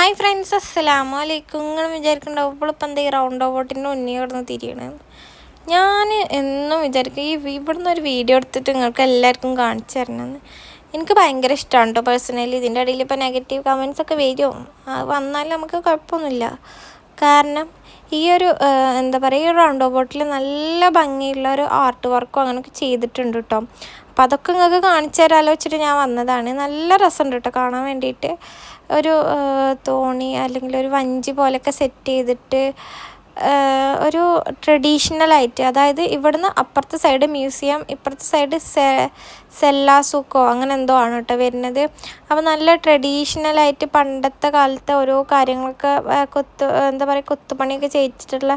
Hi friends അസ്സലാമു അലൈക്കും നിങ്ങൾ വിചാരിക്കുന്നുണ്ടാവും ഇപ്പം എന്താ ഈ റൗണ്ട് ഓവോട്ടിന്റെ ഉണ്ണി കിടന്ന് തിരിയണമെന്ന് ഞാൻ എന്നും വിചാരിക്കും ഈ ഇവിടുന്ന് ഒരു വീഡിയോ എടുത്തിട്ട് നിങ്ങൾക്ക് എല്ലാവർക്കും കാണിച്ചു തരണമെന്ന് എനിക്ക് ഭയങ്കര ഇഷ്ടമാണ് കേട്ടോ പേഴ്സണലി ഇതിന്റെ ഇടയിൽ ഇപ്പോൾ നെഗറ്റീവ് കമൻസ് ഒക്കെ വരും. വന്നാൽ നമുക്ക് കുഴപ്പമൊന്നുമില്ല. കാരണം ഈ ഒരു എന്താ പറയുക ഈ റൗണ്ട് ബോട്ടിൽ നല്ല ഭംഗിയുള്ള ഒരു ആർട്ട് വർക്കും അങ്ങനെയൊക്കെ ചെയ്തിട്ടുണ്ട് കേട്ടോ അപ്പോൾ അതൊക്കെ നിങ്ങൾക്ക് കാണിച്ചു തരാമല്ലോ വെച്ചിട്ട് ഞാൻ വന്നതാണ്. നല്ല രസമുണ്ട് കേട്ടോ കാണാൻ വേണ്ടിയിട്ട് ഒരു തോണി അല്ലെങ്കിൽ ഒരു വഞ്ചി പോലെയൊക്കെ സെറ്റ് ചെയ്തിട്ട് ഒരു ട്രഡീഷണലായിട്ട് അതായത് ഇവിടുന്ന് അപ്പുറത്തെ സൈഡ് മ്യൂസിയം ഇപ്പുറത്തെ സൈഡ് സെ സെല്ലാസുക്കോ അങ്ങനെ എന്തോ ആണ് കേട്ടോ വരുന്നത്. അപ്പോൾ നല്ല ട്രഡീഷണലായിട്ട് പണ്ടത്തെ കാലത്തെ ഓരോ കാര്യങ്ങളൊക്കെ കൊത്തു എന്താ പറയുക കൊത്തുപണിയൊക്കെ ചെയ്യിച്ചിട്ടുള്ള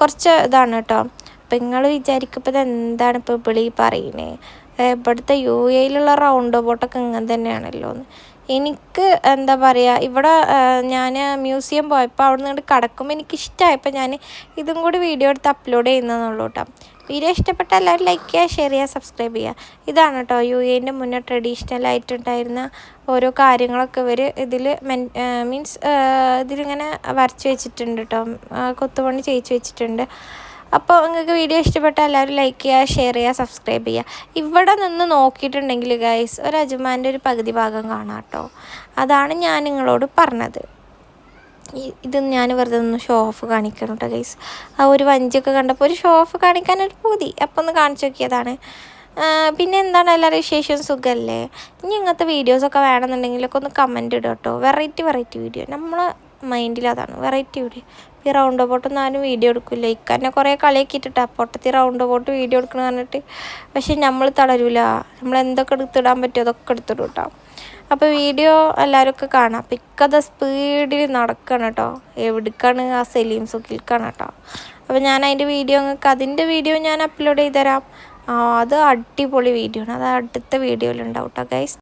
കുറച്ച് ഇതാണ് കേട്ടോ അപ്പം നിങ്ങൾ വിചാരിക്കും ഇത് എന്താണ് ഇപ്പോൾ വിളി പറയുന്നത് ഇവിടുത്തെ യു എയിലുള്ള റൗണ്ട് ബോട്ടൊക്കെ ഇങ്ങനെ തന്നെയാണല്ലോ എനിക്ക് എന്താ പറയുക ഇവിടെ ഞാൻ മ്യൂസിയം പോയപ്പോൾ അവിടെ നിന്ന് കടക്കുമ്പോൾ എനിക്ക് ഇഷ്ടമായപ്പോൾ ഞാൻ ഇതും കൂടി വീഡിയോ എടുത്ത് അപ്ലോഡ് ചെയ്യുന്നതെന്നുള്ളൂ കേട്ടോ വീഡിയോ ഇഷ്ടപ്പെട്ട എല്ലാവരും ലൈക്ക് ചെയ്യുക ഷെയർ ചെയ്യുക സബ്സ്ക്രൈബ് ചെയ്യുക. ഇതാണ് കേട്ടോ യു എന്റെ മുന്നേ ട്രഡീഷണൽ ആയിട്ടുണ്ടായിരുന്ന ഓരോ കാര്യങ്ങളൊക്കെ ഇവർ ഇതിൽ മെൻ മീൻസ് ഇതിലിങ്ങനെ വരച്ച് വെച്ചിട്ടുണ്ട് കേട്ടോ കൊത്തുപണി ചെയ്യിച്ച് വെച്ചിട്ടുണ്ട്. അപ്പോൾ നിങ്ങൾക്ക് വീഡിയോ ഇഷ്ടപ്പെട്ടാൽ എല്ലാവരും ലൈക്ക് ചെയ്യുക ഷെയർ ചെയ്യുക സബ്സ്ക്രൈബ് ചെയ്യുക. ഇവിടെ നിന്ന് നോക്കിയിട്ടുണ്ടെങ്കിൽ ഗൈസ് ഒരു അജുമാന്റെ ഒരു പകുതി ഭാഗം കാണാം കേട്ടോ. അതാണ് ഞാൻ നിങ്ങളോട് പറഞ്ഞത്. ഇത് ഞാൻ വെറുതെ ഒന്ന് ഷോ ഓഫ് കാണിക്കണം കേട്ടോ ഗൈസ് ആ ഒരു വഞ്ചിയൊക്കെ കണ്ടപ്പോൾ ഒരു ഷോ ഓഫ് കാണിക്കാൻ ഒരു പൂതി. അപ്പോൾ ഒന്ന് കാണിച്ചു നോക്കിയതാണ്. പിന്നെ എന്താണ് എല്ലാവരും വിശേഷം? സുഖമല്ലേ? ഇനി ഇങ്ങനത്തെ വീഡിയോസൊക്കെ വേണമെന്നുണ്ടെങ്കിലൊക്കെ ഒന്ന് കമന്റ് ഇടും കേട്ടോ. വെറൈറ്റി വെറൈറ്റി വീഡിയോ നമ്മൾ മൈൻഡിൽ അതാണ് വെറൈറ്റി വീഡിയോ ഈ റൗണ്ട് ബോട്ടൊന്നും ആരും വീഡിയോ എടുക്കില്ല ഇക്കന്നെ കുറേ കളിയാക്കിയിട്ടിട്ട്. പൊട്ടത്തി റൗണ്ട് ബോട്ട് വീഡിയോ എടുക്കണം പറഞ്ഞിട്ട്. പക്ഷേ നമ്മൾ തളരൂല. നമ്മൾ എന്തൊക്കെ എടുത്തിടാൻ പറ്റുമോ അതൊക്കെ എടുത്തിടും കേട്ടോ അപ്പോൾ വീഡിയോ എല്ലാവരും ഒക്കെ കാണാം അപ്പം ഇക്കത് സ്പീഡിൽ നടക്കണം കേട്ടോ എവിടേക്കാണ്? ആ സലീം സുഖിൽക്കാണ് കേട്ടോ അപ്പോൾ ഞാൻ അതിന്റെ വീഡിയോ നിങ്ങൾക്ക് അതിന്റെ വീഡിയോ ഞാൻ അപ്ലോഡ് ചെയ്ത് തരാം അത് അടിപൊളി വീഡിയോ ആണ്. അത് അടുത്ത വീഡിയോയിൽ ഉണ്ടാവും കേട്ടോ ഗൈസ്